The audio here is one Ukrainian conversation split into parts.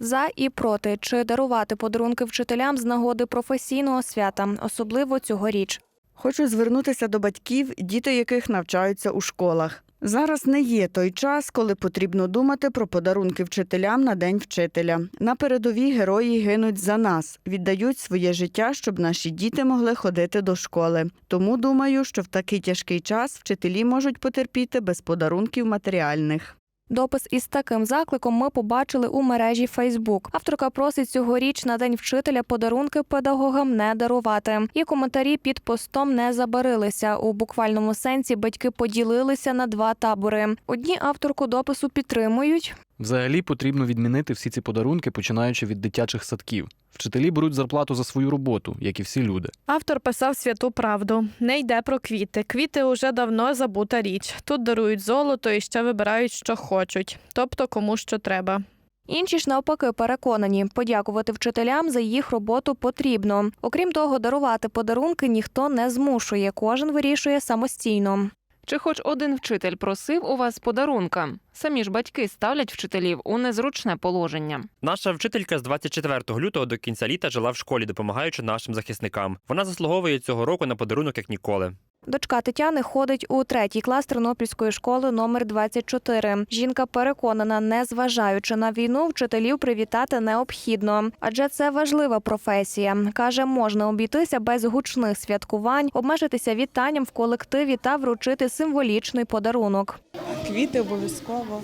За і проти, чи дарувати подарунки вчителям з нагоди професійного свята, особливо цьогоріч. Хочу звернутися до батьків, діти яких навчаються у школах. Зараз не є той час, коли потрібно думати про подарунки вчителям на День вчителя. На передовій герої гинуть за нас, віддають своє життя, щоб наші діти могли ходити до школи. Тому думаю, що в такий тяжкий час вчителі можуть потерпіти без подарунків матеріальних. Допис із таким закликом ми побачили у мережі Фейсбук. Авторка просить цьогоріч на день вчителя подарунки педагогам не дарувати. І коментарі під постом не забарилися. У буквальному сенсі батьки поділилися на два табори. Одні авторку допису підтримують. Взагалі потрібно відмінити всі ці подарунки, починаючи від дитячих садків. Вчителі беруть зарплату за свою роботу, як і всі люди. Автор писав святу правду. Не йде про квіти. Квіти уже давно забута річ. Тут дарують золото і ще вибирають, що хочуть, тобто кому що треба. Інші ж навпаки переконані, подякувати вчителям за їх роботу потрібно. Окрім того, дарувати подарунки ніхто не змушує, кожен вирішує самостійно. Чи хоч один вчитель просив у вас подарунка? Самі ж батьки ставлять вчителів у незручне положення. Наша вчителька з 24 лютого до кінця літа жила в школі, допомагаючи нашим захисникам. Вона заслуговує цього року на подарунок як ніколи. Дочка Тетяни ходить у третій клас Тернопільської школи номер 24. Жінка переконана, не зважаючи на війну, вчителів привітати необхідно, адже це важлива професія. каже, можна обійтися без гучних святкувань, обмежитися вітанням в колективі та вручити символічний подарунок. квіти обов'язково,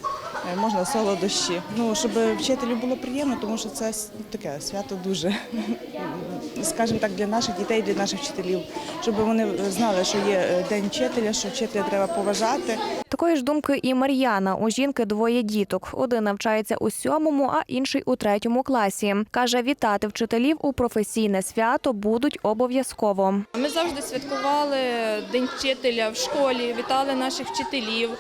можна солодощі. Ну, щоб вчителю було приємно, тому що це таке свято дуже, скажімо так, для наших дітей, для наших вчителів, щоб вони знали, що є е, день вчителя, що вчителя треба поважати. Такої ж думки і Мар'яна. У жінки двоє діток. Один навчається у сьомому, а інший у третьому класі. каже, вітати вчителів у професійне свято будуть обов'язково. Ми завжди святкували День вчителя в школі, вітали наших вчителів.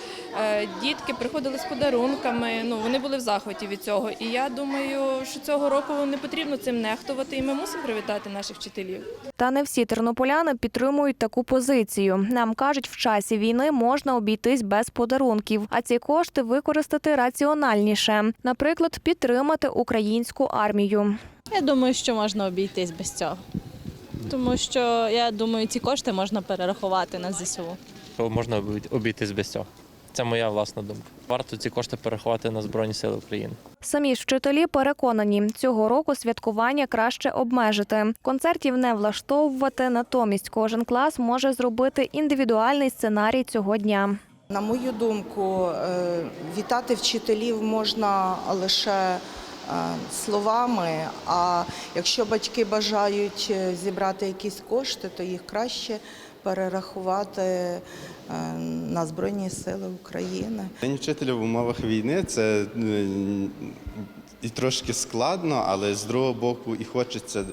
Е, Дітки приходили з подарунками. Ну вони були в захваті від цього. І я думаю, що цього року не потрібно цим нехтувати, і ми мусимо привітати наших вчителів. Та не всі тернополяни підтримують таку позицію. Нам кажуть, в часі війни можна обійтись без подарунків, а ці кошти використати раціональніше, наприклад, підтримати українську армію. Я думаю, що можна обійтись без цього. Тому що я думаю, ці кошти можна перерахувати на ЗСУ. можна обійтись без цього. Це моя власна думка. Варто ці кошти перерахувати на Збройні Сили України. Самі ж вчителі переконані, цього року святкування краще обмежити. Концертів не влаштовувати, натомість кожен клас може зробити індивідуальний сценарій цього дня. На мою думку, е, вітати вчителів можна лише е, словами. А якщо батьки бажають е, зібрати якісь кошти, то їх краще перерахувати на Збройні Сили України. День вчителя в умовах війни це і трошки складно, але з другого боку і хочеться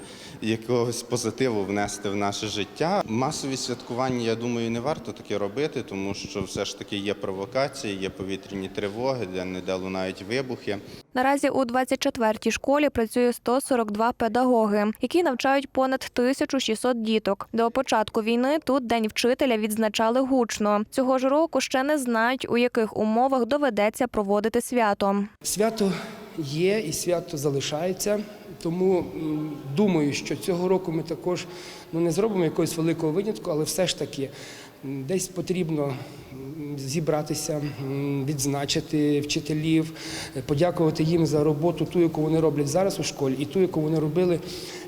якогось позитиву внести в наше життя. Масові святкування, я думаю, не варто таке робити, тому що все ж таки є провокації, є повітряні тривоги, де не де лунають вибухи. Наразі у 24-й школі працює 142 педагоги, які навчають понад 1600 діток. До початку війни тут День вчителя відзначали гучно. Цього ж року ще не знають, у яких умовах доведеться проводити свято. Свято є і свято залишається. Тому думаю, що цього року ми також ну, не зробимо якогось великого винятку, але все ж таки десь потрібно зібратися, відзначити вчителів, подякувати їм за роботу, ту, яку вони роблять зараз у школі, і ту, яку вони робили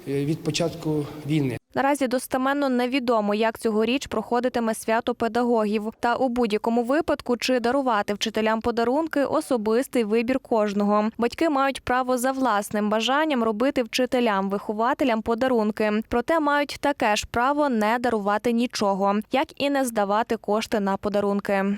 е, від початку війни. Наразі достеменно невідомо, як цьогоріч проходитиме свято педагогів. Та у будь-якому випадку, чи дарувати вчителям подарунки особистий вибір кожного. Батьки мають право за власним бажанням робити вчителям, вихователям подарунки. Проте мають таке ж право не дарувати нічого, як і не здавати кошти на подарунки.